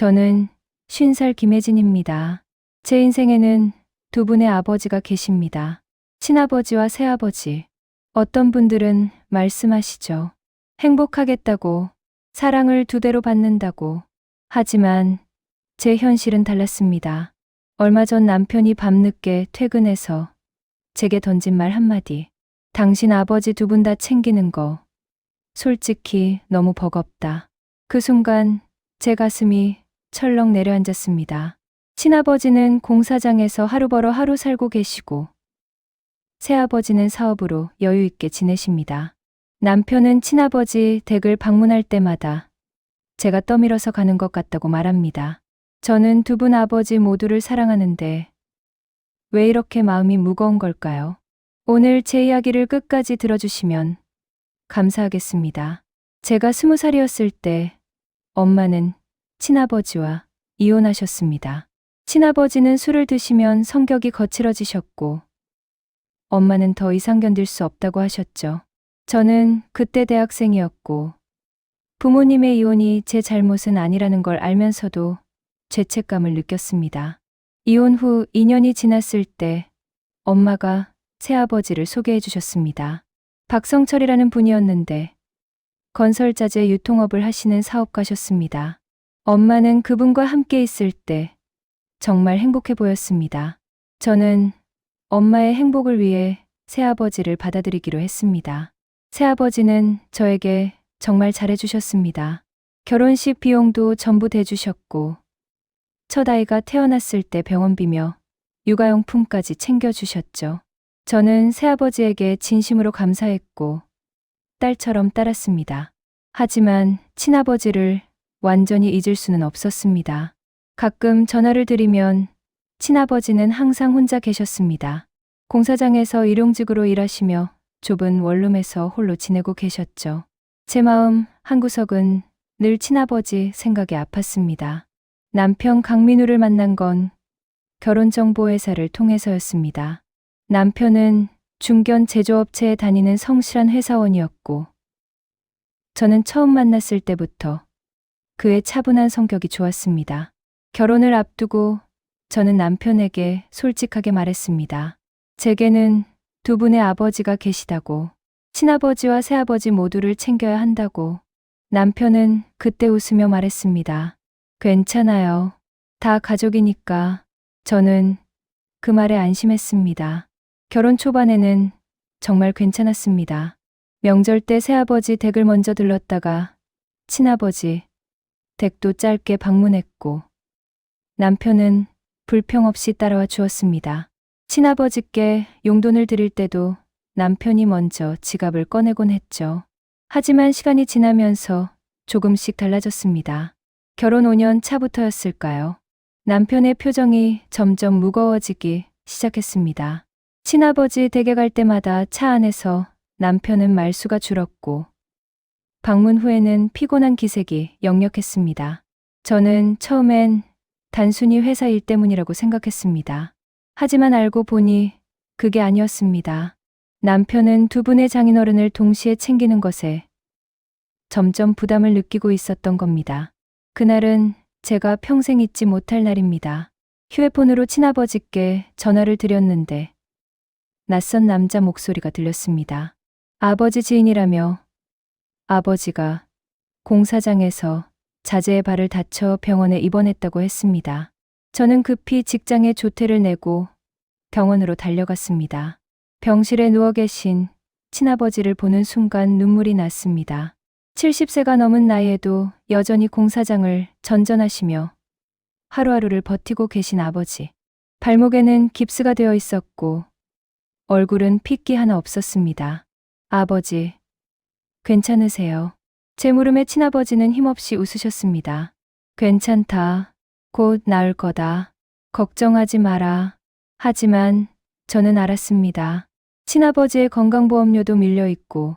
저는 50살 김혜진입니다. 제 인생에는 두 분의 아버지가 계십니다. 친아버지와 새아버지. 어떤 분들은 말씀하시죠. 행복하겠다고, 사랑을 두 대로 받는다고. 하지만 제 현실은 달랐습니다. 얼마 전 남편이 밤늦게 퇴근해서 제게 던진 말 한마디. 당신 아버지 두 분 다 챙기는 거. 솔직히 너무 버겁다. 그 순간 제 가슴이 철렁 내려앉았습니다. 친아버지는 공사장에서 하루 벌어 하루 살고 계시고, 새아버지는 사업으로 여유 있게 지내십니다. 남편은 친아버지 댁을 방문할 때마다 제가 떠밀어서 가는 것 같다고 말합니다. 저는 두 분 아버지 모두를 사랑하는데 왜 이렇게 마음이 무거운 걸까요? 오늘 제 이야기를 끝까지 들어주시면 감사하겠습니다. 제가 스무 살이었을 때 엄마는 친아버지와 이혼하셨습니다. 친아버지는 술을 드시면 성격이 거칠어지셨고 엄마는 더 이상 견딜 수 없다고 하셨죠. 저는 그때 대학생이었고 부모님의 이혼이 제 잘못은 아니라는 걸 알면서도 죄책감을 느꼈습니다. 이혼 후 2년이 지났을 때 엄마가 새아버지를 소개해 주셨습니다. 박성철이라는 분이었는데 건설자재 유통업을 하시는 사업가셨습니다. 엄마는 그분과 함께 있을 때 정말 행복해 보였습니다. 저는 엄마의 행복을 위해 새아버지를 받아들이기로 했습니다. 새아버지는 저에게 정말 잘해주셨습니다. 결혼식 비용도 전부 대주셨고, 첫 아이가 태어났을 때 병원비며 육아용품까지 챙겨주셨죠. 저는 새아버지에게 진심으로 감사했고, 딸처럼 따랐습니다. 하지만 친아버지를 완전히 잊을 수는 없었습니다. 가끔 전화를 드리면 친아버지는 항상 혼자 계셨습니다. 공사장에서 일용직으로 일하시며 좁은 원룸에서 홀로 지내고 계셨죠. 제 마음 한 구석은 늘 친아버지 생각에 아팠습니다. 남편 강민우를 만난 건 결혼정보회사를 통해서였습니다. 남편은 중견 제조업체에 다니는 성실한 회사원이었고, 저는 처음 만났을 때부터 그의 차분한 성격이 좋았습니다. 결혼을 앞두고 저는 남편에게 솔직하게 말했습니다. 제게는 두 분의 아버지가 계시다고, 친아버지와 새아버지 모두를 챙겨야 한다고. 남편은 그때 웃으며 말했습니다. 괜찮아요. 다 가족이니까. 저는 그 말에 안심했습니다. 결혼 초반에는 정말 괜찮았습니다. 명절 때 새아버지 댁을 먼저 들렀다가 친아버지 댁도 짧게 방문했고 남편은 불평 없이 따라와 주었습니다. 친아버지께 용돈을 드릴 때도 남편이 먼저 지갑을 꺼내곤 했죠. 하지만 시간이 지나면서 조금씩 달라졌습니다. 결혼 5년 차부터였을까요? 남편의 표정이 점점 무거워지기 시작했습니다. 친아버지 댁에 갈 때마다 차 안에서 남편은 말수가 줄었고, 방문 후에는 피곤한 기색이 역력했습니다. 저는 처음엔 단순히 회사 일 때문이라고 생각했습니다. 하지만 알고 보니 그게 아니었습니다. 남편은 두 분의 장인어른을 동시에 챙기는 것에 점점 부담을 느끼고 있었던 겁니다. 그날은 제가 평생 잊지 못할 날입니다. 휴대폰으로 친아버지께 전화를 드렸는데 낯선 남자 목소리가 들렸습니다. 아버지 지인이라며 아버지가 공사장에서 자제의 발을 다쳐 병원에 입원했다고 했습니다. 저는 급히 직장에 조퇴를 내고 병원으로 달려갔습니다. 병실에 누워 계신 친아버지를 보는 순간 눈물이 났습니다. 70세가 넘은 나이에도 여전히 공사장을 전전하시며 하루하루를 버티고 계신 아버지. 발목에는 깁스가 되어 있었고 얼굴은 핏기 하나 없었습니다. 아버지, 괜찮으세요? 제 물음에 친아버지는 힘없이 웃으셨습니다. 괜찮다. 곧 나을 거다. 걱정하지 마라. 하지만 저는 알았습니다. 친아버지의 건강보험료도 밀려 있고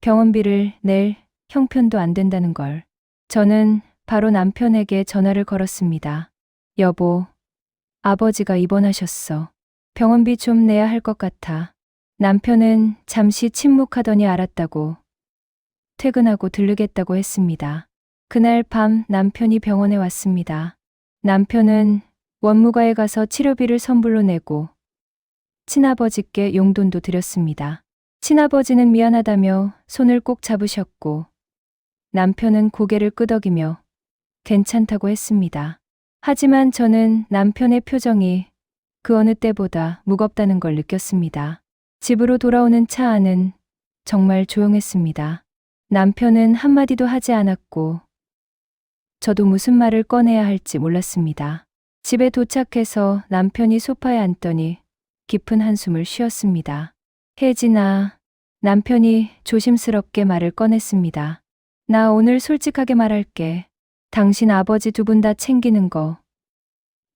병원비를 낼 형편도 안 된다는 걸. 저는 바로 남편에게 전화를 걸었습니다. 여보, 아버지가 입원하셨어. 병원비 좀 내야 할 것 같아. 남편은 잠시 침묵하더니 알았다고 퇴근하고 들르겠다고 했습니다. 그날 밤 남편이 병원에 왔습니다. 남편은 원무가에 가서 치료비를 선불로 내고 친아버지께 용돈도 드렸습니다. 친아버지는 미안하다며 손을 꼭 잡으셨고 남편은 고개를 끄덕이며 괜찮다고 했습니다. 하지만 저는 남편의 표정이 그 어느 때보다 무겁다는 걸 느꼈습니다. 집으로 돌아오는 차 안은 정말 조용했습니다. 남편은 한마디도 하지 않았고 저도 무슨 말을 꺼내야 할지 몰랐습니다. 집에 도착해서 남편이 소파에 앉더니 깊은 한숨을 쉬었습니다. 혜진아, 남편이 조심스럽게 말을 꺼냈습니다. 나 오늘 솔직하게 말할게. 당신 아버지 두 분 다 챙기는 거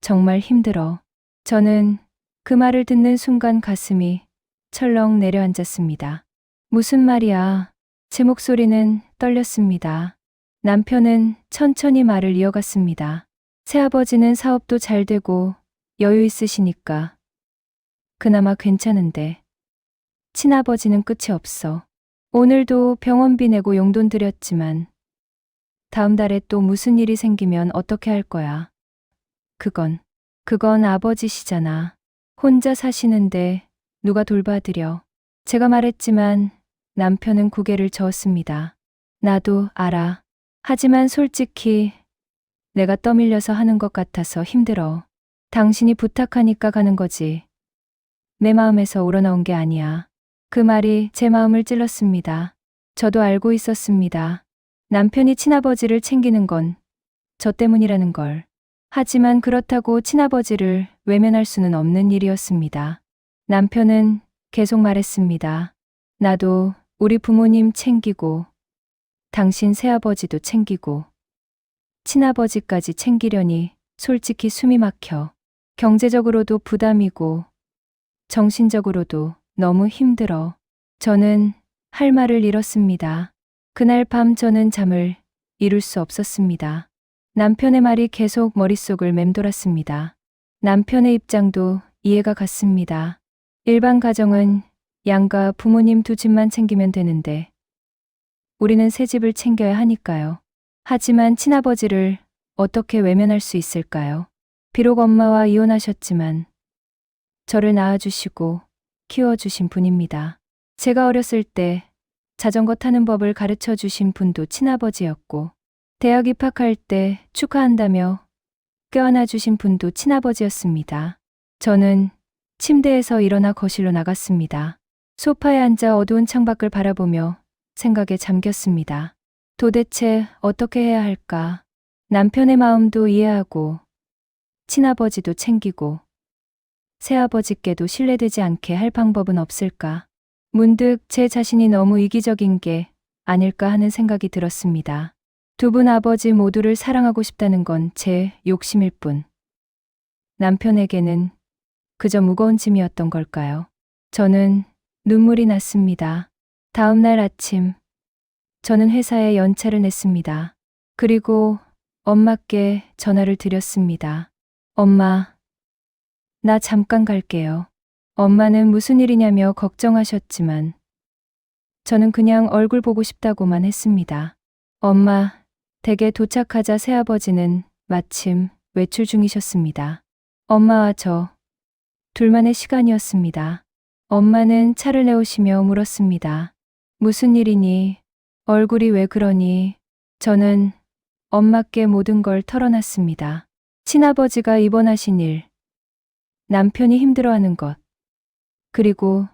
정말 힘들어. 저는 그 말을 듣는 순간 가슴이 철렁 내려앉았습니다. 무슨 말이야? 제 목소리는 떨렸습니다. 남편은 천천히 말을 이어갔습니다. 새아버지는 사업도 잘 되고 여유 있으시니까 그나마 괜찮은데 친아버지는 끝이 없어. 오늘도 병원비 내고 용돈 드렸지만 다음 달에 또 무슨 일이 생기면 어떻게 할 거야? 그건, 그건 아버지시잖아. 혼자 사시는데 누가 돌봐드려. 제가 말했지만 남편은 고개를 저었습니다. 나도 알아. 하지만 솔직히 내가 떠밀려서 하는 것 같아서 힘들어. 당신이 부탁하니까 가는 거지. 내 마음에서 우러나온 게 아니야. 그 말이 제 마음을 찔렀습니다. 저도 알고 있었습니다. 남편이 친아버지를 챙기는 건 저 때문이라는 걸. 하지만 그렇다고 친아버지를 외면할 수는 없는 일이었습니다. 남편은 계속 말했습니다. 나도 우리 부모님 챙기고, 당신 새아버지도 챙기고, 친아버지까지 챙기려니 솔직히 숨이 막혀. 경제적으로도 부담이고, 정신적으로도 너무 힘들어. 저는 할 말을 잃었습니다. 그날 밤 저는 잠을 이룰 수 없었습니다. 남편의 말이 계속 머릿속을 맴돌았습니다. 남편의 입장도 이해가 갔습니다. 일반 가정은 양가 부모님 두 집만 챙기면 되는데 우리는 새 집을 챙겨야 하니까요. 하지만 친아버지를 어떻게 외면할 수 있을까요? 비록 엄마와 이혼하셨지만 저를 낳아주시고 키워주신 분입니다. 제가 어렸을 때 자전거 타는 법을 가르쳐 주신 분도 친아버지였고, 대학 입학할 때 축하한다며 껴안아 주신 분도 친아버지였습니다. 저는 침대에서 일어나 거실로 나갔습니다. 소파에 앉아 어두운 창밖을 바라보며 생각에 잠겼습니다. 도대체 어떻게 해야 할까? 남편의 마음도 이해하고, 친아버지도 챙기고, 새아버지께도 신뢰되지 않게 할 방법은 없을까? 문득 제 자신이 너무 이기적인 게 아닐까 하는 생각이 들었습니다. 두 분 아버지 모두를 사랑하고 싶다는 건 제 욕심일 뿐. 남편에게는 그저 무거운 짐이었던 걸까요? 저는 눈물이 났습니다. 다음 날 아침, 저는 회사에 연차를 냈습니다. 그리고 엄마께 전화를 드렸습니다. 엄마, 나 잠깐 갈게요. 엄마는 무슨 일이냐며 걱정하셨지만 저는 그냥 얼굴 보고 싶다고만 했습니다. 엄마, 댁에 도착하자 새아버지는 마침 외출 중이셨습니다. 엄마와 저 둘만의 시간이었습니다. 엄마는 차를 내오시며 물었습니다. 무슨 일이니? 얼굴이 왜 그러니? 저는 엄마께 모든 걸 털어놨습니다. 친아버지가 입원하신 일, 남편이 힘들어하는 것, 그리고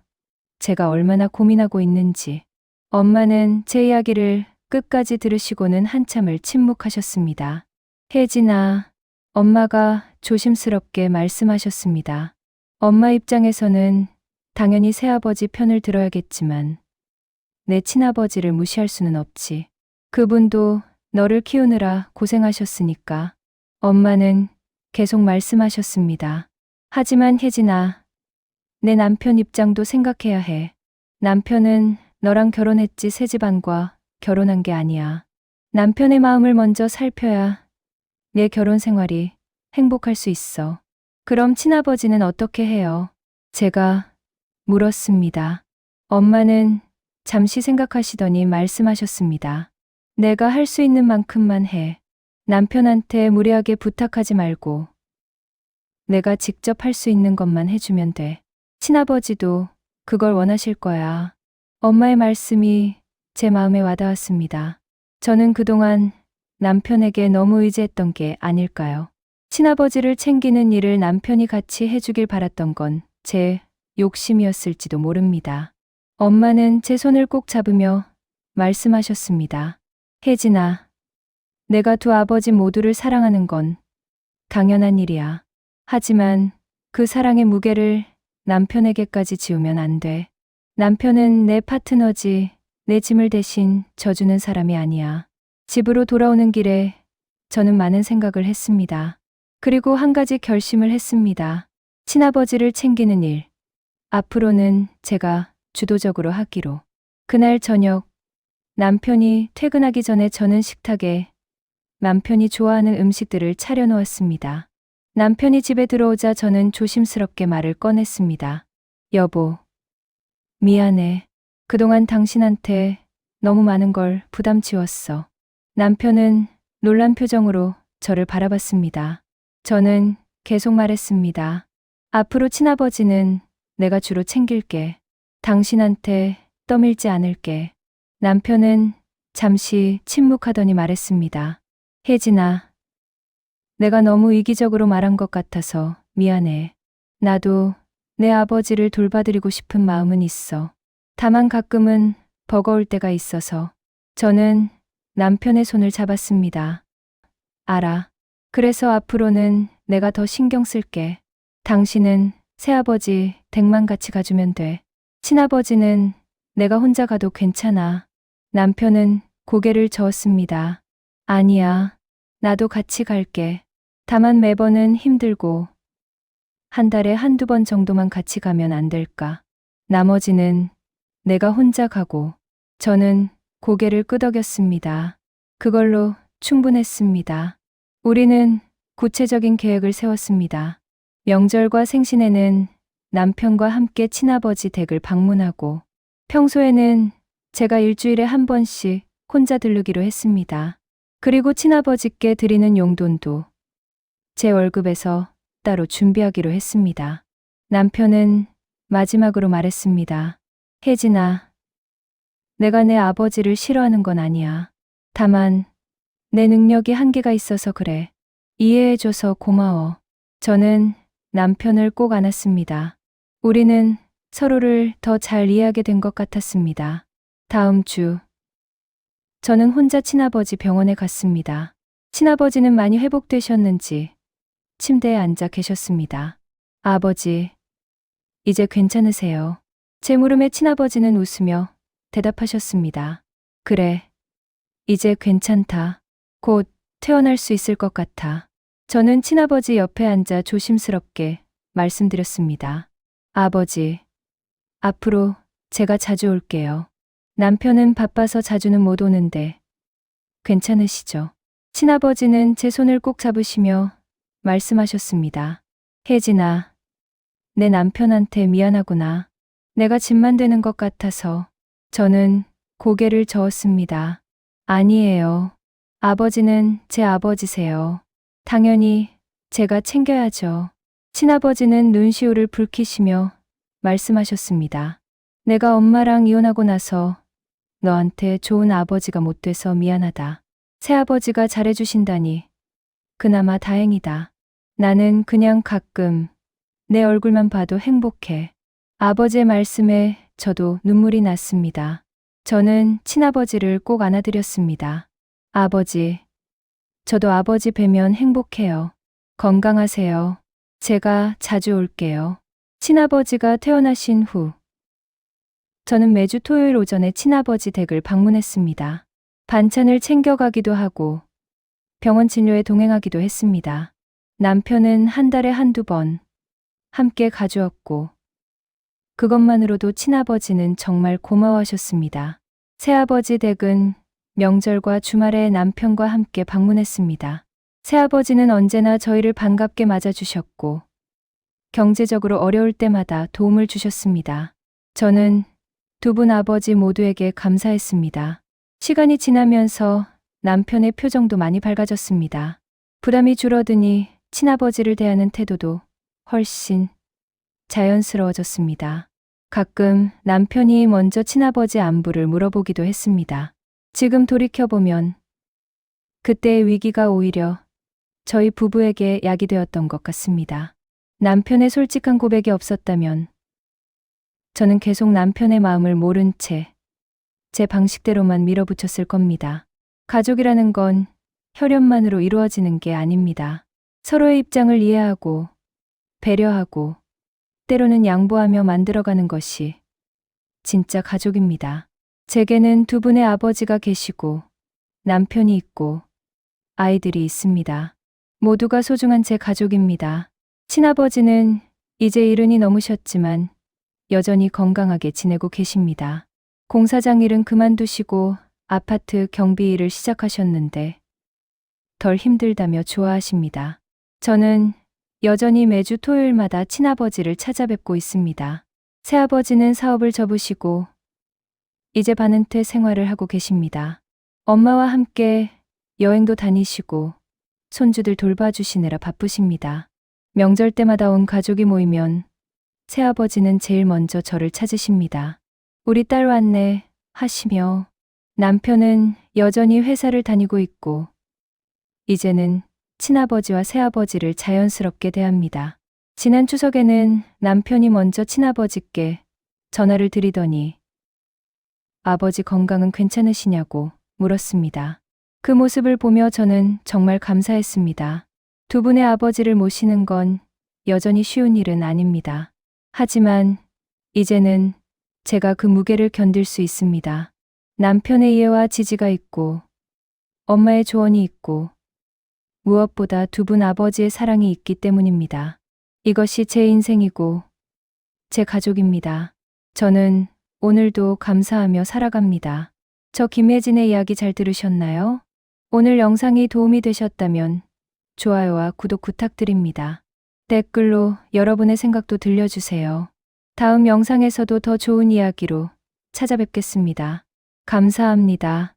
제가 얼마나 고민하고 있는지. 엄마는 제 이야기를 끝까지 들으시고는 한참을 침묵하셨습니다. 혜진아, 엄마가 조심스럽게 말씀하셨습니다. 엄마 입장에서는 당연히 새아버지 편을 들어야겠지만 내 친아버지를 무시할 수는 없지. 그분도 너를 키우느라 고생하셨으니까. 엄마는 계속 말씀하셨습니다. 하지만 혜진아, 내 남편 입장도 생각해야 해. 남편은 너랑 결혼했지 새 집안과 결혼한 게 아니야. 남편의 마음을 먼저 살펴야 내 결혼 생활이 행복할 수 있어. 그럼 친아버지는 어떻게 해요? 제가 물었습니다. 엄마는 잠시 생각하시더니 말씀하셨습니다. 내가 할 수 있는 만큼만 해. 남편한테 무리하게 부탁하지 말고. 내가 직접 할 수 있는 것만 해주면 돼. 친아버지도 그걸 원하실 거야. 엄마의 말씀이 제 마음에 와닿았습니다. 저는 그동안 남편에게 너무 의지했던 게 아닐까요? 친아버지를 챙기는 일을 남편이 같이 해주길 바랐던 건 제 욕심이었을지도 모릅니다. 엄마는 제 손을 꼭 잡으며 말씀하셨습니다. 혜진아, 내가 두 아버지 모두를 사랑하는 건 당연한 일이야. 하지만 그 사랑의 무게를 남편에게까지 지우면 안 돼. 남편은 내 파트너지 내 짐을 대신 져주는 사람이 아니야. 집으로 돌아오는 길에 저는 많은 생각을 했습니다. 그리고 한 가지 결심을 했습니다. 친아버지를 챙기는 일. 앞으로는 제가 주도적으로 하기로. 그날 저녁, 남편이 퇴근하기 전에 저는 식탁에 남편이 좋아하는 음식들을 차려놓았습니다. 남편이 집에 들어오자 저는 조심스럽게 말을 꺼냈습니다. 여보, 미안해. 그동안 당신한테 너무 많은 걸 부담 지웠어. 남편은 놀란 표정으로 저를 바라봤습니다. 저는 계속 말했습니다. 앞으로 친아버지는 내가 주로 챙길게. 당신한테 떠밀지 않을게. 남편은 잠시 침묵하더니 말했습니다. 혜진아, 내가 너무 이기적으로 말한 것 같아서 미안해. 나도 내 아버지를 돌봐드리고 싶은 마음은 있어. 다만 가끔은 버거울 때가 있어서 저는 남편의 손을 잡았습니다. 알아. 그래서 앞으로는 내가 더 신경 쓸게. 당신은 새아버지 댁만 같이 가주면 돼. 친아버지는 내가 혼자 가도 괜찮아. 남편은 고개를 저었습니다. 아니야. 나도 같이 갈게. 다만 매번은 힘들고 한 달에 한두 번 정도만 같이 가면 안 될까. 나머지는 내가 혼자 가고 저는 고개를 끄덕였습니다. 그걸로 충분했습니다. 우리는 구체적인 계획을 세웠습니다. 명절과 생신에는 남편과 함께 친아버지 댁을 방문하고 평소에는 제가 일주일에 한 번씩 혼자 들르기로 했습니다. 그리고 친아버지께 드리는 용돈도 제 월급에서 따로 준비하기로 했습니다. 남편은 마지막으로 말했습니다. 혜진아, 내가 내 아버지를 싫어하는 건 아니야. 다만, 내 능력이 한계가 있어서 그래. 이해해줘서 고마워. 저는 남편을 꼭 안았습니다. 우리는 서로를 더 잘 이해하게 된 것 같았습니다. 다음 주, 저는 혼자 친아버지 병원에 갔습니다. 친아버지는 많이 회복되셨는지 침대에 앉아 계셨습니다. 아버지, 이제 괜찮으세요? 제 물음에 친아버지는 웃으며 대답하셨습니다. 그래, 이제 괜찮다. 곧 퇴원할 수 있을 것 같아. 저는 친아버지 옆에 앉아 조심스럽게 말씀드렸습니다. 아버지, 앞으로 제가 자주 올게요. 남편은 바빠서 자주는 못 오는데 괜찮으시죠? 친아버지는 제 손을 꼭 잡으시며 말씀하셨습니다. 혜진아, 내 남편한테 미안하구나. 내가 짐만 되는 것 같아서 저는 고개를 저었습니다. 아니에요. 아버지는 제 아버지세요. 당연히 제가 챙겨야죠. 친아버지는 눈시울을 붉히시며 말씀하셨습니다. 내가 엄마랑 이혼하고 나서 너한테 좋은 아버지가 못 돼서 미안하다. 새아버지가 잘해주신다니. 그나마 다행이다. 나는 그냥 가끔 내 얼굴만 봐도 행복해. 아버지의 말씀에 저도 눈물이 났습니다. 저는 친아버지를 꼭 안아드렸습니다. 아버지, 저도 아버지 뵈면 행복해요. 건강하세요. 제가 자주 올게요. 친아버지가 퇴원하신 후, 저는 매주 토요일 오전에 친아버지 댁을 방문했습니다. 반찬을 챙겨가기도 하고 병원 진료에 동행하기도 했습니다. 남편은 한 달에 한두 번 함께 가주었고 그것만으로도 친아버지는 정말 고마워하셨습니다. 새아버지 댁은 명절과 주말에 남편과 함께 방문했습니다. 새아버지는 언제나 저희를 반갑게 맞아주셨고 경제적으로 어려울 때마다 도움을 주셨습니다. 저는 두 분 아버지 모두에게 감사했습니다. 시간이 지나면서 남편의 표정도 많이 밝아졌습니다. 부담이 줄어드니 친아버지를 대하는 태도도 훨씬 자연스러워졌습니다. 가끔 남편이 먼저 친아버지 안부를 물어보기도 했습니다. 지금 돌이켜보면 그때의 위기가 오히려 저희 부부에게 약이 되었던 것 같습니다. 남편의 솔직한 고백이 없었다면 저는 계속 남편의 마음을 모른 채 제 방식대로만 밀어붙였을 겁니다. 가족이라는 건 혈연만으로 이루어지는 게 아닙니다. 서로의 입장을 이해하고 배려하고 때로는 양보하며 만들어가는 것이 진짜 가족입니다. 제게는 두 분의 아버지가 계시고 남편이 있고 아이들이 있습니다. 모두가 소중한 제 가족입니다. 친아버지는 이제 이른이 넘으셨지만 여전히 건강하게 지내고 계십니다. 공사장 일은 그만두시고 아파트 경비 일을 시작하셨는데 덜 힘들다며 좋아하십니다. 저는 여전히 매주 토요일마다 친아버지를 찾아뵙고 있습니다. 새아버지는 사업을 접으시고 이제 반은퇴 생활을 하고 계십니다. 엄마와 함께 여행도 다니시고 손주들 돌봐주시느라 바쁘십니다. 명절 때마다 온 가족이 모이면 새아버지는 제일 먼저 저를 찾으십니다. 우리 딸 왔네 하시며 남편은 여전히 회사를 다니고 있고 이제는 친아버지와 새아버지를 자연스럽게 대합니다. 지난 추석에는 남편이 먼저 친아버지께 전화를 드리더니 아버지 건강은 괜찮으시냐고 물었습니다. 그 모습을 보며 저는 정말 감사했습니다. 두 분의 아버지를 모시는 건 여전히 쉬운 일은 아닙니다. 하지만 이제는 제가 그 무게를 견딜 수 있습니다. 남편의 이해와 지지가 있고 엄마의 조언이 있고 무엇보다 두 분 아버지의 사랑이 있기 때문입니다. 이것이 제 인생이고 제 가족입니다. 저는 오늘도 감사하며 살아갑니다. 저 김혜진의 이야기 잘 들으셨나요? 오늘 영상이 도움이 되셨다면 좋아요와 구독 부탁드립니다. 댓글로 여러분의 생각도 들려주세요. 다음 영상에서도 더 좋은 이야기로 찾아뵙겠습니다. 감사합니다.